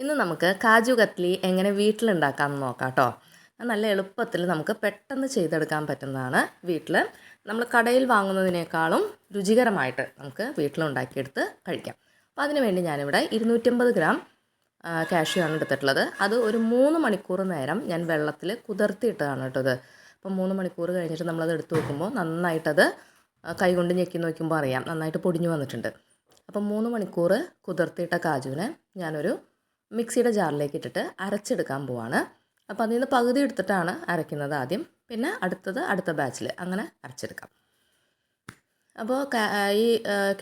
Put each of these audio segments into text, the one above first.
ഇന്ന് നമുക്ക് കാജു കത്ലി എങ്ങനെ വീട്ടിലുണ്ടാക്കാമെന്ന് നോക്കാം കേട്ടോ നല്ല എളുപ്പത്തിൽ നമുക്ക് പെട്ടെന്ന് ചെയ്തെടുക്കാൻ പറ്റുന്നതാണ് വീട്ടിൽ നമ്മൾ കടയിൽ വാങ്ങുന്നതിനേക്കാളും രുചികരമായിട്ട് നമുക്ക് വീട്ടിലുണ്ടാക്കിയെടുത്ത് കഴിക്കാം. അപ്പോൾ അതിനുവേണ്ടി ഞാനിവിടെ ഇരുന്നൂറ്റമ്പത് ഗ്രാം കാഷ്യൂ ആണ് എടുത്തിട്ടുള്ളത്. അത് ഒരു മൂന്ന് മണിക്കൂർ നേരം ഞാൻ വെള്ളത്തിൽ കുതിർത്തിയിട്ടതാണ് കേട്ടോ ഇത്. അപ്പം മൂന്ന് മണിക്കൂർ കഴിഞ്ഞിട്ട് നമ്മളത് എടുത്ത് നോക്കുമ്പോൾ നന്നായിട്ടത് കൈകൊണ്ട് ഞെക്കി നോക്കുമ്പോൾ അറിയാം. നന്നായിട്ട് പൊടിഞ്ഞു വന്നിട്ടുണ്ട്. അപ്പം മൂന്ന് മണിക്കൂർ കുതിർത്തിയിട്ട കാജുവിനെ ഞാനൊരു മിക്സിയുടെ ജാറിലേക്ക് ഇട്ടിട്ട് അരച്ചെടുക്കാൻ പോവാണ്. അപ്പോൾ അതിൽ നിന്ന് പകുതി എടുത്തിട്ടാണ് അരയ്ക്കുന്നത് ആദ്യം. പിന്നെ അടുത്തത് അടുത്ത ബാച്ചിൽ അങ്ങനെ അരച്ചെടുക്കാം. അപ്പോൾ ഈ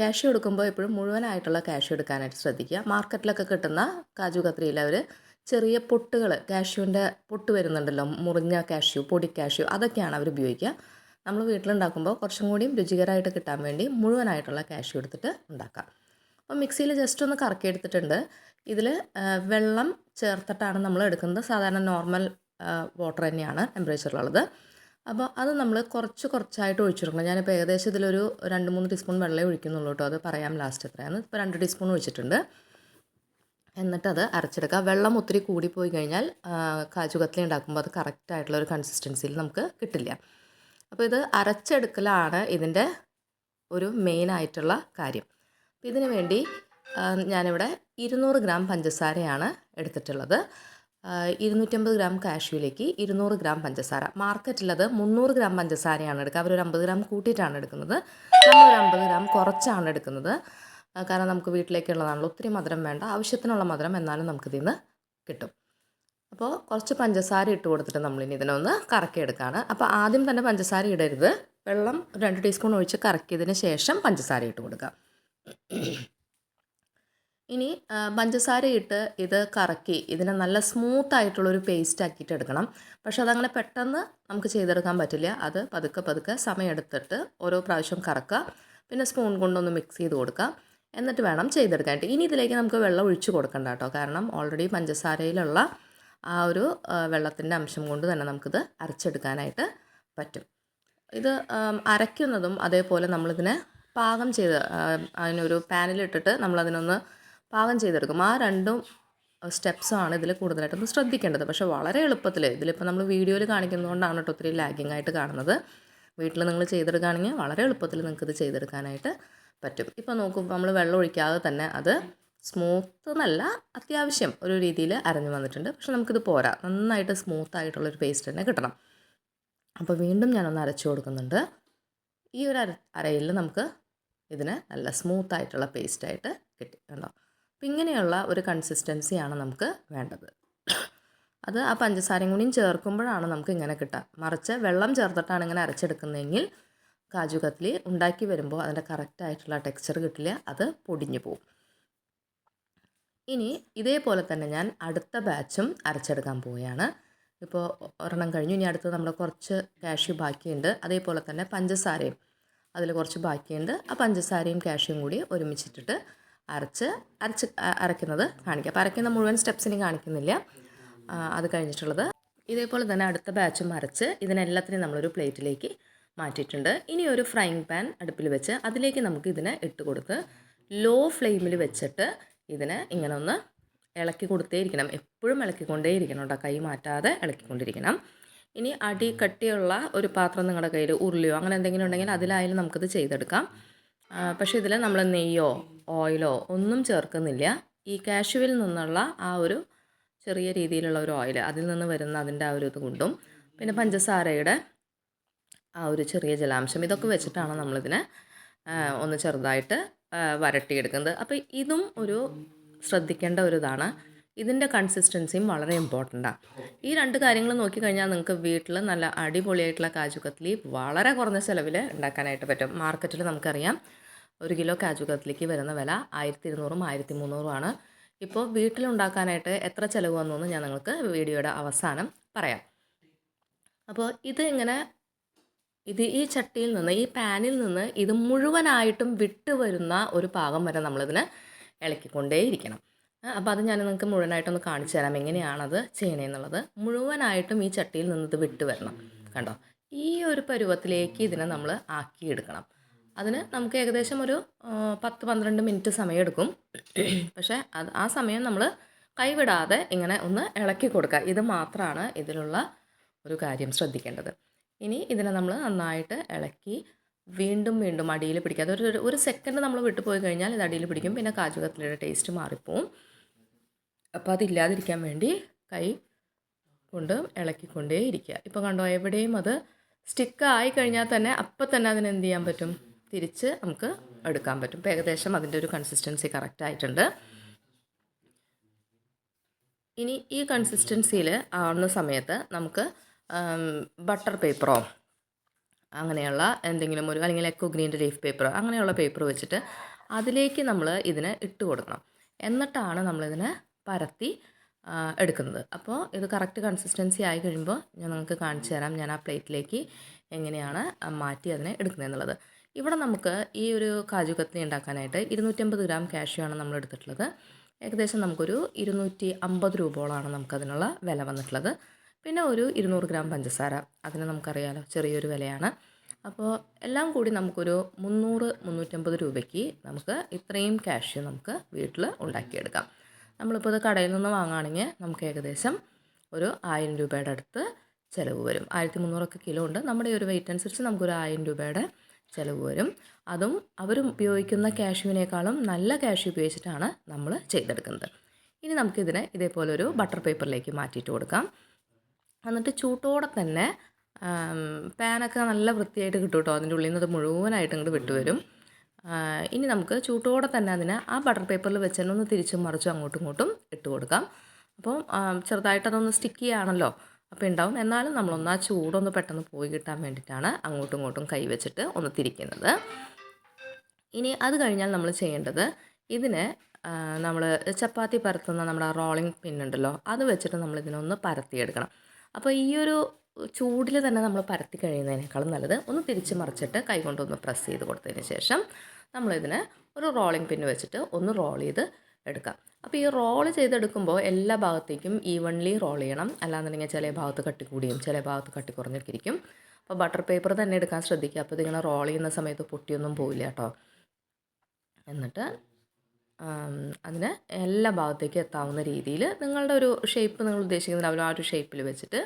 കാഷ്യൂ എടുക്കുമ്പോൾ എപ്പോഴും മുഴുവനായിട്ടുള്ള കാഷ്യൂ എടുക്കാനായിട്ട് ശ്രദ്ധിക്കുക. മാർക്കറ്റിലൊക്കെ കിട്ടുന്ന കാജു കത്രിയിൽ അവർ ചെറിയ പൊട്ടുകൾ കാഷ്യൂവിന്റെ പൊട്ട് വരുന്നുണ്ടല്ലോ മുറിഞ്ഞ കാഷ്യൂ പൊടി കാഷ്യൂ അതൊക്കെയാണ് അവർ ഉപയോഗിക്കുക. നമ്മൾ വീട്ടിലുണ്ടാക്കുമ്പോൾ കുറച്ചും കൂടിയും രുചികരമായിട്ട് കിട്ടാൻ വേണ്ടി മുഴുവനായിട്ടുള്ള കാഷ്യൂ എടുത്തിട്ട് ഉണ്ടാക്കാം. അപ്പോൾ മിക്സിയിൽ ജസ്റ്റ് ഒന്ന് കറക്കി എടുത്തിട്ടുണ്ട് ഇതിൽ വെള്ളം ചേർത്തിട്ടാണ് നമ്മൾ എടുക്കുന്നത്. സാധാരണ നോർമൽ വാട്ടർ തന്നെയാണ് ടെമ്പറേച്ചറിലുള്ളത് അപ്പോൾ അത് നമ്മൾ കുറച്ച് കുറച്ചായിട്ട് ഒഴിച്ചു കൊടുക്കണം ഞാനിപ്പോൾ ഏകദേശം ഇതിലൊരു രണ്ട് മൂന്ന് ടീസ്പൂൺ വെള്ളമേ ഒഴിക്കുന്നുള്ളൂ കേട്ടോ. അത് പറയാം ലാസ്റ്റ് എത്രയാണ് ഇപ്പോൾ രണ്ട് ടീസ്പൂൺ ഒഴിച്ചിട്ടുണ്ട്. എന്നിട്ടത് അരച്ചെടുക്കുക. വെള്ളം ഒത്തിരി കൂടിപ്പോയി കഴിഞ്ഞാൽ കാജു കത്ലി ഉണ്ടാക്കുമ്പോൾ അത് കറക്റ്റായിട്ടുള്ളൊരു കൺസിസ്റ്റൻസിയിൽ നമുക്ക് കിട്ടില്ല. അപ്പോൾ ഇത് അരച്ചെടുക്കലാണ് ഇതിന്റെ ഒരു മെയിൻ ആയിട്ടുള്ള കാര്യം. ഇതിന് വേണ്ടി ഞാനിവിടെ ഇരുന്നൂറ് ഗ്രാം പഞ്ചസാരയാണ് എടുത്തിട്ടുള്ളത്. ഇരുന്നൂറ്റമ്പത് ഗ്രാം കാഷ്യൂലേക്ക് ഇരുന്നൂറ് ഗ്രാം പഞ്ചസാര. മാർക്കറ്റിലത് മുന്നൂറ് ഗ്രാം പഞ്ചസാരയാണ് എടുക്കുക. അവരൊരു അമ്പത് ഗ്രാം കൂട്ടിയിട്ടാണ് എടുക്കുന്നത്. നമ്മളൊരു അമ്പത് ഗ്രാം കുറച്ചാണ് എടുക്കുന്നത്. കാരണം നമുക്ക് വീട്ടിലേക്കുള്ളതാണല്ലോ. ഒത്തിരി മധുരം വേണ്ട. ആവശ്യത്തിനുള്ള മധുരം എന്നാലും നമുക്കിതിൽ നിന്ന് കിട്ടും. അപ്പോൾ കുറച്ച് പഞ്ചസാര ഇട്ട് കൊടുത്തിട്ട് നമ്മളിനി ഇതിനൊന്ന് കറക്കിയെടുക്കുകയാണ്. അപ്പോൾ ആദ്യം തന്നെ പഞ്ചസാര ഇടരുത്. വെള്ളം രണ്ട് ടീസ്പൂൺ ഒഴിച്ച് കറക്കിയതിന് ശേഷം പഞ്ചസാര ഇട്ട് കൊടുക്കുക. ഇനി പഞ്ചസാര ഇട്ട് ഇത് കറക്കി ഇതിനെ നല്ല സ്മൂത്ത് ആയിട്ടുള്ളൊരു പേസ്റ്റ് ആക്കിയിട്ട് എടുക്കണം. പക്ഷെ അതങ്ങനെ പെട്ടെന്ന് നമുക്ക് ചെയ്തെടുക്കാൻ പറ്റില്ല. അത് പതുക്കെ പതുക്കെ സമയമെടുത്തിട്ട് ഓരോ പ്രാവശ്യം കറക്കുക. പിന്നെ സ്പൂൺ കൊണ്ടൊന്ന് മിക്സ് ചെയ്ത് കൊടുക്കുക. എന്നിട്ട് വേണം ചെയ്തെടുക്കാനായിട്ട്. ഇനി ഇതിലേക്ക് നമുക്ക് വെള്ളം ഒഴിച്ചു കൊടുക്കണ്ട കേട്ടോ. കാരണം ഓൾറെഡി പഞ്ചസാരയിലുള്ള ആ ഒരു വെള്ളത്തിന്റെ അംശം കൊണ്ട് തന്നെ നമുക്കിത് അരച്ചെടുക്കാനായിട്ട് പറ്റും. ഇത് അരയ്ക്കുന്നതും അതേപോലെ നമ്മളിതിനെ പാകം ചെയ്ത് അതിനൊരു പാനിലിട്ടിട്ട് നമ്മളതിനൊന്ന് പാകം ചെയ്തെടുക്കും. ആ രണ്ടും സ്റ്റെപ്സാണ് ഇതിൽ കൂടുതലായിട്ടൊന്ന് ശ്രദ്ധിക്കേണ്ടത്. പക്ഷേ വളരെ എളുപ്പത്തിൽ ഇതിലിപ്പോൾ നമ്മൾ വീഡിയോയിൽ കാണിക്കുന്നതുകൊണ്ടാണ് കേട്ടോ ഒത്തിരി ലാഗിങ് ആയിട്ട് കാണുന്നത്. വീട്ടിൽ നിങ്ങൾ ചെയ്തെടുക്കുകയാണെങ്കിൽ വളരെ എളുപ്പത്തിൽ നിങ്ങൾക്ക് ഇത് ചെയ്തെടുക്കാനായിട്ട് പറ്റും. ഇപ്പോൾ നോക്കുമ്പോൾ നമ്മൾ വെള്ളം ഒഴിക്കാതെ തന്നെ അത് സ്മൂത്ത് എന്നല്ല അത്യാവശ്യം ഒരു രീതിയിൽ അരഞ്ഞു വന്നിട്ടുണ്ട്. പക്ഷെ നമുക്കിത് പോരാ. നന്നായിട്ട് സ്മൂത്ത് ആയിട്ടുള്ളൊരു പേസ്റ്റ് തന്നെ കിട്ടണം. അപ്പോൾ വീണ്ടും ഞാനൊന്ന് അരച്ചു കൊടുക്കുന്നുണ്ട്. ഈ ഒരു അര അരയിൽ നമുക്ക് ഇതിന് നല്ല സ്മൂത്ത് ആയിട്ടുള്ള പേസ്റ്റായിട്ട് കിട്ടി. കണ്ടോ? അപ്പം ഇങ്ങനെയുള്ള ഒരു കൺസിസ്റ്റൻസിയാണ് നമുക്ക് വേണ്ടത്. അത് ആ പഞ്ചസാരയും കൂടിയും ചേർക്കുമ്പോഴാണ് നമുക്ക് ഇങ്ങനെ കിട്ടുക. മറിച്ച് വെള്ളം ചേർത്തിട്ടാണ് ഇങ്ങനെ അരച്ചെടുക്കുന്നതെങ്കിൽ കാജു കത്ലി ഉണ്ടാക്കി വരുമ്പോൾ അതിന്റെ കറക്റ്റായിട്ടുള്ള ടെക്സ്ചർ കിട്ടില്ല അത് പൊടിഞ്ഞു പോകും. ഇനി ഇതേപോലെ തന്നെ ഞാൻ അടുത്ത ബാച്ചും അരച്ചെടുക്കാൻ പോവുകയാണ്. ഇപ്പോൾ ഒരെണ്ണം കഴിഞ്ഞു ഇനി അടുത്ത് നമ്മുടെ കുറച്ച് കാഷ്യൂ ബാക്കിയുണ്ട്. അതേപോലെ തന്നെ പഞ്ചസാരയും അതിൽ കുറച്ച് ബാക്കിയുണ്ട്. ആ പഞ്ചസാരയും കാഷ്യും കൂടി ഒരുമിച്ചിട്ടിട്ട് അരച്ച് അരച്ച് അരയ്ക്കുന്നത് കാണിക്കുക അപ്പോൾ അരയ്ക്കുന്ന മുഴുവൻ സ്റ്റെപ്സിനും കാണിക്കുന്നില്ല. അത് കഴിഞ്ഞിട്ടുള്ളത്. ഇതേപോലെ തന്നെ അടുത്ത ബാച്ചും അരച്ച് ഇതിനെല്ലാത്തിനും നമ്മളൊരു പ്ലേറ്റിലേക്ക് മാറ്റിയിട്ടുണ്ട്. ഇനി ഒരു ഫ്രൈങ് പാൻ അടുപ്പിൽ വെച്ച് അതിലേക്ക് നമുക്ക് ഇതിനെ ഇട്ട് കൊടുത്ത് ലോ ഫ്ലെയിമിൽ വെച്ചിട്ട് ഇതിനെ ഇങ്ങനെ ഒന്ന് ഇളക്കി കൊടുത്തേയിരിക്കണം. എപ്പോഴും ഇളക്കിക്കൊണ്ടേയിരിക്കണം കേട്ടോ. കൈ മാറ്റാതെ ഇളക്കിക്കൊണ്ടിരിക്കണം. ഇനി അടി കട്ടിയുള്ള ഒരു പാത്രം നിങ്ങളുടെ കയ്യിൽ ഉരുളിയോ അങ്ങനെ എന്തെങ്കിലും ഉണ്ടെങ്കിൽ അതിലായാലും നമുക്കിത് ചെയ്തെടുക്കാം. പക്ഷേ ഇതിൽ നമ്മൾ നെയ്യോ ഓയിലോ ഒന്നും ചേർക്കുന്നില്ല. ഈ കാഷ്യൂവിൽ നിന്നുള്ള ആ ഒരു ചെറിയ രീതിയിലുള്ള ഒരു ഓയിൽ അതിൽ നിന്ന് വരുന്ന അതിന്റെ ആ ഒരു ഇത് കൊണ്ടും പിന്നെ പഞ്ചസാരയുടെ ആ ഒരു ചെറിയ ജലാംശം ഇതൊക്കെ വെച്ചിട്ടാണ് നമ്മളിതിനെ ഒന്ന് ചെറുതായിട്ട് വരട്ടിയെടുക്കുന്നത്. അപ്പോൾ ഇതും ഒരു ശ്രദ്ധിക്കേണ്ട ഒരു ഇതാണ്. ഇതിന്റെ കൺസിസ്റ്റൻസിയും വളരെ ഇമ്പോർട്ടന്റാണ് ഈ രണ്ട് കാര്യങ്ങൾ നോക്കിക്കഴിഞ്ഞാൽ നിങ്ങൾക്ക് വീട്ടിൽ നല്ല അടിപൊളിയായിട്ടുള്ള കാജു കത്ലി വളരെ കുറഞ്ഞ ചിലവിൽ ഉണ്ടാക്കാനായിട്ട് പറ്റും. മാർക്കറ്റിൽ നമുക്കറിയാം. ഒരു കിലോ കാജു കത്ലിക്ക് വരുന്ന വില ആയിരത്തി ഇരുന്നൂറും ആയിരത്തി മുന്നൂറുമാണ് ഇപ്പോൾ വീട്ടിലുണ്ടാക്കാനായിട്ട് എത്ര ചിലവ് വന്നു ഞാൻ നിങ്ങൾക്ക് വീഡിയോയുടെ അവസാനം പറയാം. അപ്പോൾ ഇത് ഇങ്ങനെ ഇത് ഈ ചട്ടിയിൽ നിന്ന് ഈ പാനിൽ നിന്ന് ഇത് മുഴുവനായിട്ടും വിട്ട് വരുന്ന ഒരു പാകം വരെ നമ്മളിതിനെ ഇളക്കിക്കൊണ്ടേയിരിക്കണം. അപ്പോൾ അത് ഞാൻ നിങ്ങൾക്ക് മുഴുവനായിട്ടൊന്ന് കാണിച്ചു തരാം എങ്ങനെയാണത് ചെയ്യണേന്നുള്ളത്. മുഴുവനായിട്ടും ഈ ചട്ടിയിൽ നിന്ന് ഇത് വിട്ട് വരണം. കണ്ടോ? ഈ ഒരു പരുവത്തിലേക്ക് ഇതിനെ നമ്മൾ ആക്കിയെടുക്കണം. അതിന് നമുക്ക് ഏകദേശം ഒരു പത്ത് പന്ത്രണ്ട് മിനിറ്റ് സമയമെടുക്കും. പക്ഷേ അത് ആ സമയം നമ്മൾ കൈവിടാതെ ഇങ്ങനെ ഒന്ന് ഇളക്കി കൊടുക്കുക. ഇത് മാത്രമാണ് ഇതിലുള്ള ഒരു കാര്യം ശ്രദ്ധിക്കേണ്ടത്. ഇനി ഇതിനെ നമ്മൾ നന്നായിട്ട് ഇളക്കി വീണ്ടും വീണ്ടും അടിയിൽ പിടിക്കുക. ഒരു- ഒരു സെക്കൻഡ് നമ്മൾ വിട്ടുപോയി കഴിഞ്ഞാൽ ഇത് അടിയിൽ പിടിക്കും. പിന്നെ കാജു കത്തിലയുടെ ടേസ്റ്റ് മാറിപ്പോവും. അപ്പോൾ അതില്ലാതിരിക്കാൻ വേണ്ടി കൈ കൊണ്ട് ഇളക്കിക്കൊണ്ടേ ഇരിക്കുക ഇപ്പോൾ കണ്ടോ എവിടെയും അത് സ്റ്റിക്ക് ആയി കഴിഞ്ഞാൽ തന്നെ അപ്പം തന്നെ അതിനെന്ത് ചെയ്യാൻ പറ്റും? തിരിച്ച് നമുക്ക് എടുക്കാൻ പറ്റും. ഏകദേശം അതിന്റെ ഒരു കൺസിസ്റ്റൻസി കറക്റ്റ് ആയിട്ടുണ്ട്. ഇനി ഈ കൺസിസ്റ്റൻസിയിൽ ആവുന്ന സമയത്ത് നമുക്ക് ബട്ടർ പേപ്പറോ അങ്ങനെയുള്ള എന്തെങ്കിലും ഒരു അല്ലെങ്കിൽ എക്കോ ഗ്രീന്റെ ലീഫ് പേപ്പറോ അങ്ങനെയുള്ള പേപ്പർ വെച്ചിട്ട് അതിലേക്ക് നമ്മൾ ഇതിനെ ഇട്ട് കൊടുക്കണം. എന്നിട്ടാണ് നമ്മളിതിനെ പരത്തി എടുക്കുന്നത്. അപ്പോൾ ഇത് കറക്റ്റ് കൺസിസ്റ്റൻസി ആയി കഴിയുമ്പോൾ ഞാൻ നിങ്ങൾക്ക് കാണിച്ചു തരാം. ഞാൻ ആ പ്ലേറ്റിലേക്ക് എങ്ങനെയാണ് മാറ്റി അതിനെ എടുക്കുന്നത് എന്നുള്ളത് ഇവിടെ നമുക്ക് ഈ ഒരു കാജു കത്തി ഉണ്ടാക്കാനായിട്ട് ഇരുന്നൂറ്റമ്പത് ഗ്രാം കാഷ്യൂ ആണ് നമ്മൾ എടുത്തിട്ടുള്ളത്. ഏകദേശം നമുക്കൊരു ഇരുന്നൂറ്റി അമ്പത് രൂപയോളമാണ് നമുക്കതിനുള്ള വില വന്നിട്ടുള്ളത്. പിന്നെ ഒരു ഇരുന്നൂറ് ഗ്രാം പഞ്ചസാര അതിന് നമുക്കറിയാലോ ചെറിയൊരു വിലയാണ്. അപ്പോൾ എല്ലാം കൂടി നമുക്കൊരു മുന്നൂറ് മുന്നൂറ്റമ്പത് രൂപയ്ക്ക് നമുക്ക് ഇത്രയും ക്യാഷ് നമുക്ക് വീട്ടിൽ ഉണ്ടാക്കിയെടുക്കാം. നമ്മളിപ്പോൾ ഇത് കടയിൽ നിന്ന് വാങ്ങുകയാണെങ്കിൽ നമുക്ക് ഏകദേശം ഒരു ആയിരം രൂപയുടെ അടുത്ത് ചിലവ് വരും. ആയിരത്തി മുന്നൂറൊക്കെ കിലോ ഉണ്ട്. നമ്മുടെ ഒരു വെയിറ്റ് അനുസരിച്ച് നമുക്കൊരു ആയിരം രൂപയുടെ ചിലവ് വരും. അതും അവർ ഉപയോഗിക്കുന്ന കാഷ്യൂവിനേക്കാളും നല്ല കാഷ്യൂ ഉപയോഗിച്ചിട്ടാണ് നമ്മൾ ചെയ്തെടുക്കുന്നത്. ഇനി നമുക്കിതിനെ ഇതേപോലെ ഒരു ബട്ടർ പേപ്പറിലേക്ക് മാറ്റിയിട്ട് കൊടുക്കാം. എന്നിട്ട് ചൂട്ടോടെ തന്നെ പാനൊക്കെ നല്ല വൃത്തിയായിട്ട് കിട്ടും കേട്ടോ അതിന്റെ ഉള്ളിൽ നിന്ന് അത് മുഴുവനായിട്ട് ഇങ്ങോട്ട് വിട്ടുവരും ഇനി നമുക്ക് ചൂട്ടോടെ തന്നെ അതിനെ ആ ബട്ടർ പേപ്പറിൽ വെച്ച് തന്നെ ഒന്ന് തിരിച്ചും മറിച്ചും അങ്ങോട്ടും ഇങ്ങോട്ടും ഇട്ട് കൊടുക്കാം. അപ്പോൾ ചെറുതായിട്ട് അതൊന്ന് സ്റ്റിക്കി ആണല്ലോ? അപ്പോൾ ഉണ്ടാവും എന്നാലും നമ്മളൊന്ന് ആ ചൂടൊന്ന് പെട്ടെന്ന് പോയി കിട്ടാൻ വേണ്ടിയിട്ടാണ് അങ്ങോട്ടും ഇങ്ങോട്ടും കൈവച്ചിട്ട് ഒന്ന് തിരിക്കുന്നത്. ഇനി അത് കഴിഞ്ഞാൽ നമ്മൾ ചെയ്യേണ്ടത് ഇതിന് നമ്മൾ ചപ്പാത്തി പരത്തുന്ന നമ്മുടെ ആ റോളിംഗ് പിന്നുണ്ടല്ലോ അത് വെച്ചിട്ട് നമ്മൾ ഇതിനൊന്ന് പരത്തിയെടുക്കണം. അപ്പോൾ ഈ ഒരു ചൂടിൽ തന്നെ നമ്മൾ പരത്തി കഴിയുന്നതിനേക്കാളും നല്ലത് ഒന്ന് തിരിച്ച് മറിച്ചിട്ട് കൈകൊണ്ടൊന്ന് പ്രസ് ചെയ്ത് കൊടുത്തതിന് ശേഷം നമ്മളിതിനെ ഒരു റോളിംഗ് പിന്ന് വെച്ചിട്ട് ഒന്ന് റോൾ ചെയ്ത് എടുക്കാം. അപ്പോൾ ഈ റോൾ ചെയ്തെടുക്കുമ്പോൾ എല്ലാ ഭാഗത്തേക്കും ഈവൺലി റോൾ ചെയ്യണം. അല്ലാന്നുണ്ടെങ്കിൽ ചില ഭാഗത്ത് കട്ടി കൂടിയും ചില ഭാഗത്ത് കട്ടി കുറഞ്ഞൊക്കെ ഇരിക്കും. അപ്പോൾ ബട്ടർ പേപ്പർ തന്നെ എടുക്കാൻ ശ്രദ്ധിക്കുക. അപ്പോൾ ഇതിങ്ങനെ റോൾ ചെയ്യുന്ന സമയത്ത് പൊട്ടിയൊന്നും പോവില്ല കേട്ടോ. എന്നിട്ട് അതിന് എല്ലാ ഭാഗത്തേക്കും എത്താവുന്ന രീതിയിൽ നിങ്ങളുടെ ഒരു ഷേപ്പ് നിങ്ങൾ ഉദ്ദേശിക്കുന്നുണ്ടാവില്ല ആ ഒരു ഷേപ്പിൽ വെച്ചിട്ട്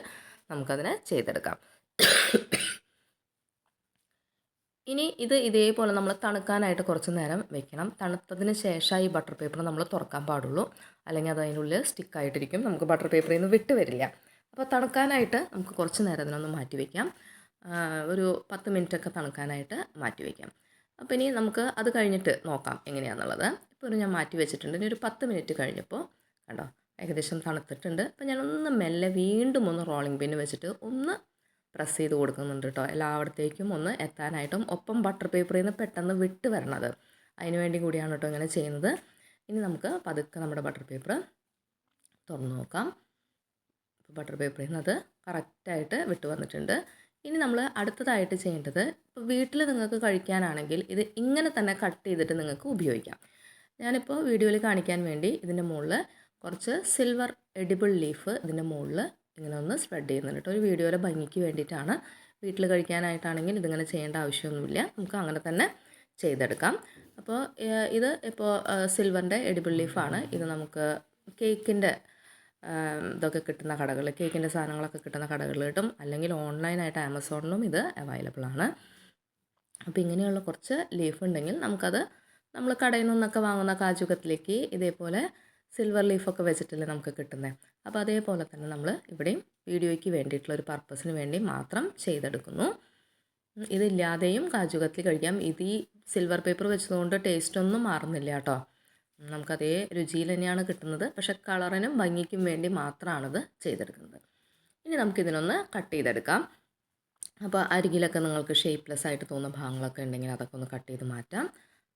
നമുക്കതിനെ ചെയ്തെടുക്കാം. ഇനി ഇത് ഇതേപോലെ നമ്മൾ തണുക്കാനായിട്ട് കുറച്ച് നേരം വെക്കണം. തണുത്തതിന് ശേഷം ഈ ബട്ടർ പേപ്പർ നമ്മൾ തുറക്കാൻ പാടുള്ളൂ. അല്ലെങ്കിൽ അത് അതിനുള്ളിൽ സ്റ്റിക്കായിട്ടിരിക്കും നമുക്ക് ബട്ടർ പേപ്പറിൽ നിന്ന് വിട്ട് വരില്ല. അപ്പോൾ തണുക്കാനായിട്ട് നമുക്ക് കുറച്ച് നേരം അതിനൊന്ന് മാറ്റി വയ്ക്കാം ഒരു പത്ത് മിനിറ്റൊക്കെ തണുക്കാനായിട്ട് മാറ്റി വയ്ക്കാം അപ്പോൾ ഇനി നമുക്ക് അത് കഴിഞ്ഞിട്ട് നോക്കാം എങ്ങനെയാണെന്നുള്ളത് ഇപ്പോൾ ഒരു ഞാൻ മാറ്റി വെച്ചിട്ടുണ്ട്. ഇനി ഒരു പത്ത് മിനിറ്റ് കഴിഞ്ഞപ്പോൾ കണ്ടോ ഏകദേശം തണുത്തിട്ടുണ്ട്. അപ്പോൾ ഞാനൊന്ന് മെല്ലെ വീണ്ടും ഒന്ന് റോളിംഗ് പിൻ വെച്ചിട്ട് ഒന്ന് പ്രസ് ചെയ്ത് കൊടുക്കുന്നുണ്ട് കേട്ടോ എല്ലായിടത്തേക്കും ഒന്ന് എത്താനായിട്ടും ഒപ്പം ബട്ടർ പേപ്പറിൽ നിന്ന് പെട്ടെന്ന് വിട്ട് വരണത്. അതിന് വേണ്ടി കൂടിയാണ് കേട്ടോ ഇങ്ങനെ ചെയ്യുന്നത്. ഇനി നമുക്ക് പതുക്കെ നമ്മുടെ ബട്ടർ പേപ്പർ തുറന്ന് നോക്കാം. ബട്ടർ പേപ്പറിൽ നിന്ന് അത് കറക്റ്റായിട്ട് വിട്ട് വന്നിട്ടുണ്ട്. ഇനി നമ്മൾ അടുത്തതായിട്ട് ചെയ്യേണ്ടത് ഇപ്പോൾ വീട്ടിൽ നിങ്ങൾക്ക് കഴിക്കാനാണെങ്കിൽ ഇത് ഇങ്ങനെ തന്നെ കട്ട് ചെയ്തിട്ട് നിങ്ങൾക്ക് ഉപയോഗിക്കാം. ഞാനിപ്പോൾ വീഡിയോയിൽ കാണിക്കാൻ വേണ്ടി ഇതിന്റെ മുകളിൽ കുറച്ച് സിൽവർ എഡിബിൾ ലീഫ് ഇതിന്റെ മുകളിൽ ഇങ്ങനെ ഒന്ന് സ്പ്രെഡ് ചെയ്യുന്നുണ്ട് കേട്ടോ ഒരു വീഡിയോയുടെ ഭംഗിക്ക് വേണ്ടിയിട്ടാണ് വീട്ടിൽ കഴിക്കാനായിട്ടാണെങ്കിൽ ഇതിങ്ങനെ ചെയ്യേണ്ട ആവശ്യമൊന്നുമില്ല. നമുക്ക് അങ്ങനെ തന്നെ ചെയ്തെടുക്കാം. അപ്പോൾ ഇത് ഇപ്പോൾ സിൽവറിന്റെ എഡിബിൾ ലീഫാണ് ഇത് നമുക്ക് കേക്കിന്റെ ഇതൊക്കെ കിട്ടുന്ന കടകൾ കേക്കിന്റെ സാധനങ്ങളൊക്കെ കിട്ടുന്ന കടകളിൽ കിട്ടും. അല്ലെങ്കിൽ ഓൺലൈനായിട്ട് ആമസോണിലും ഇത് അവൈലബിൾ ആണ്. അപ്പോൾ ഇങ്ങനെയുള്ള കുറച്ച് ലീഫ് ഉണ്ടെങ്കിൽ നമുക്കത് നമ്മൾ കടയിൽ നിന്നൊക്കെ വാങ്ങുന്ന കാജുകത്തിലേക്ക് ഇതേപോലെ സിൽവർ ലീഫൊക്കെ വെച്ചിട്ടല്ലേ നമുക്ക് കിട്ടുന്നത് അപ്പോൾ അതേപോലെ തന്നെ നമ്മൾ ഇവിടെയും വീഡിയോയ്ക്ക് വേണ്ടിയിട്ടുള്ള ഒരു പർപ്പസിന് വേണ്ടി മാത്രം ചെയ്തെടുക്കുന്നു. ഇതില്ലാതെയും കാജു കത്ലി കഴിക്കാം. ഇത് ഈ സിൽവർ പേപ്പർ വെച്ചതുകൊണ്ട് ടേസ്റ്റ് ഒന്നും മാറുന്നില്ല കേട്ടോ. നമുക്കതേ രുചിയിൽ തന്നെയാണ് കിട്ടുന്നത്. പക്ഷെ കളറിനും ഭംഗിക്കും വേണ്ടി മാത്രമാണിത് ചെയ്തെടുക്കുന്നത്. ഇനി നമുക്കിതിനൊന്ന് കട്ട് ചെയ്തെടുക്കാം. അപ്പോൾ അരികിലൊക്കെ നിങ്ങൾക്ക് ഷേപ്പ്ലെസ് ആയിട്ട് തോന്നുന്ന ഭാഗങ്ങളൊക്കെ ഉണ്ടെങ്കിൽ അതൊക്കെ ഒന്ന് കട്ട് ചെയ്ത് മാറ്റാം.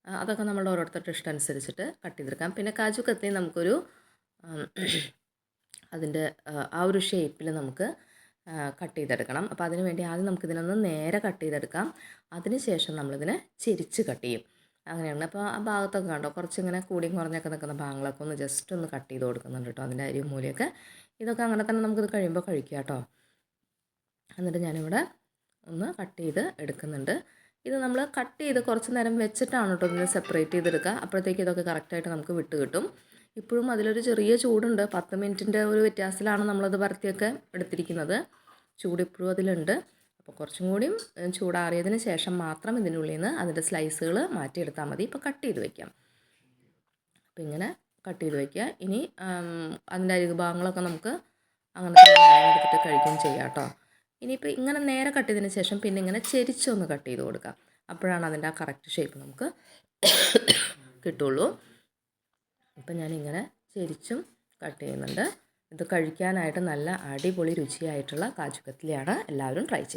അതൊക്കെ നമ്മൾ ഓരോരുത്തരുടെ ഇഷ്ടം അനുസരിച്ചിട്ട് കട്ട് ചെയ്തെടുക്കാം. പിന്നെ കാജു കത്തി നമുക്കൊരു അതിന്റെ ആ, ഒരു ഷേപ്പിൽ നമുക്ക് കട്ട് ചെയ്തെടുക്കണം. അപ്പോൾ അതിന് വേണ്ടി ആദ്യം നമുക്കിതിനൊന്ന് നേരെ കട്ട് ചെയ്തെടുക്കാം. അതിന് ശേഷം നമ്മളിതിനെ ചെരിച്ച് കട്ട് ചെയ്യും. അങ്ങനെയാണ്. അപ്പോൾ ആ ഭാഗത്തൊക്കെ കണ്ടോ? കുറച്ചിങ്ങനെ കൂടിയും കുറഞ്ഞൊക്കെ നിൽക്കുന്ന ഭാഗങ്ങളൊക്കെ ഒന്ന് ജസ്റ്റ് ഒന്ന് കട്ട് ചെയ്ത് കൊടുക്കുന്നുണ്ട് കേട്ടോ അതിന്റെ അരിയും മൂലയൊക്കെ. ഇതൊക്കെ അങ്ങനെ തന്നെ നമുക്കിത് കഴിയുമ്പോൾ കഴിക്കാം കേട്ടോ. എന്നിട്ട് ഞാനിവിടെ ഒന്ന് കട്ട് ചെയ്ത് എടുക്കുന്നുണ്ട്. ഇത് നമ്മൾ കട്ട് ചെയ്ത് കുറച്ച് നേരം വെച്ചിട്ടാണ് കേട്ടോ ഇതിനെ സെപ്പറേറ്റ് ചെയ്തെടുക്കുക. അപ്പോഴത്തേക്ക് ഇതൊക്കെ കറക്റ്റായിട്ട് നമുക്ക് വിട്ട് കിട്ടും. ഇപ്പോഴും അതിലൊരു ചെറിയ ചൂടുണ്ട്. പത്ത് മിനിറ്റിന്റെ ഒരു വ്യത്യാസത്തിലാണ് നമ്മളത് പരത്തിയൊക്കെ എടുത്തിരിക്കുന്നത്. ചൂട് ഇപ്പോഴും അതിലുണ്ട്. അപ്പോൾ കുറച്ചും കൂടിയും ചൂടാറിയതിന് ശേഷം മാത്രം ഇതിനുള്ളിൽ നിന്ന് അതിന്റെ സ്ലൈസുകൾ മാറ്റിയെടുത്താൽ മതി. ഇപ്പോൾ കട്ട് ചെയ്ത് വയ്ക്കാം അപ്പോൾ ഇങ്ങനെ കട്ട് ചെയ്ത് വയ്ക്കുക ഇനി അതിന്റെ അരികു ഭാഗങ്ങളൊക്കെ നമുക്ക് അങ്ങനെ എടുത്തിട്ട് കഴിക്കുകയും ചെയ്യാം കേട്ടോ. ഇനിയിപ്പോൾ ഇങ്ങനെ നേരെ കട്ട് ചെയ്തതിന് ശേഷം പിന്നെ ഇങ്ങനെ ചെരിച്ചൊന്ന് കട്ട് ചെയ്ത് കൊടുക്കാം. അപ്പോഴാണ് അതിന്റെ ആ കറക്റ്റ് ഷേപ്പ് നമുക്ക് കിട്ടുള്ളൂ. ഇപ്പം ഞാനിങ്ങനെ ചെരിച്ചും കട്ട് ചെയ്യുന്നുണ്ട്. ഇത് കഴിക്കാനായിട്ട് നല്ല അടിപൊളി രുചിയായിട്ടുള്ള കാജു കത്ലിയാണ് എല്ലാവരും ട്രൈ ചെയ്യുക